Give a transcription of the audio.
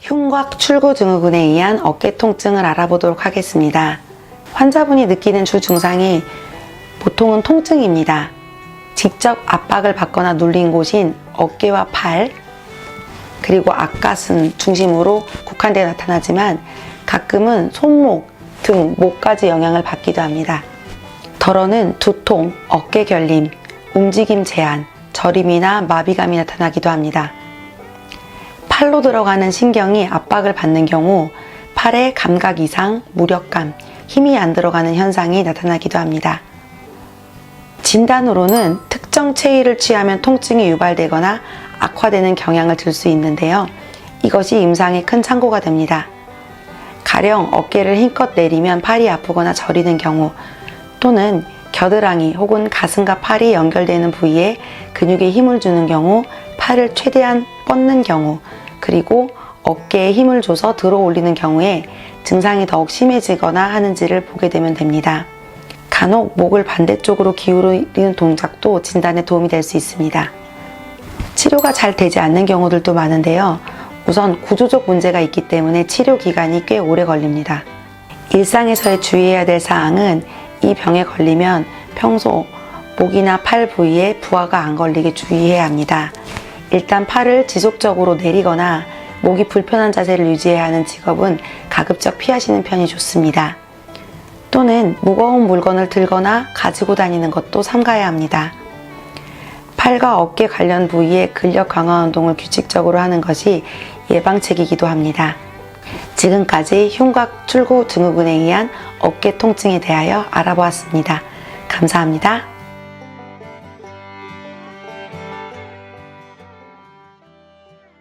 흉곽 출구 증후군에 의한 어깨 통증을 알아보도록 하겠습니다. 환자분이 느끼는 주 증상이 보통은 통증입니다. 직접 압박을 받거나 눌린 곳인 어깨와 팔, 그리고 앞가슴 중심으로 국한되어 나타나지만 가끔은 손목, 등, 목까지 영향을 받기도 합니다. 덜어는 두통, 어깨 결림, 움직임 제한, 저림이나 마비감이 나타나기도 합니다. 팔로 들어가는 신경이 압박을 받는 경우 팔의 감각 이상, 무력감, 힘이 안 들어가는 현상이 나타나기도 합니다. 진단으로는 특정 체위를 취하면 통증이 유발되거나 악화되는 경향을 들수 있는데요. 이것이 임상에 큰 참고가 됩니다. 가령 어깨를 힘껏 내리면 팔이 아프거나 저리는 경우 또는 겨드랑이 혹은 가슴과 팔이 연결되는 부위에 근육에 힘을 주는 경우 팔을 최대한 뻗는 경우 그리고 어깨에 힘을 줘서 들어 올리는 경우에 증상이 더욱 심해지거나 하는지를 보게 되면 됩니다. 간혹 목을 반대쪽으로 기울이는 동작도 진단에 도움이 될 수 있습니다. 치료가 잘 되지 않는 경우들도 많은데요. 우선 구조적 문제가 있기 때문에 치료 기간이 꽤 오래 걸립니다. 일상에서의 주의해야 될 사항은 이 병에 걸리면 평소 목이나 팔 부위에 부하가 안 걸리게 주의해야 합니다. 일단 팔을 지속적으로 내리거나 목이 불편한 자세를 유지해야 하는 직업은 가급적 피하시는 편이 좋습니다. 또는 무거운 물건을 들거나 가지고 다니는 것도 삼가야 합니다. 팔과 어깨 관련 부위의 근력 강화 운동을 규칙적으로 하는 것이 예방책이기도 합니다. 지금까지 흉곽 출구 증후군에 의한 어깨 통증에 대하여 알아보았습니다. 감사합니다.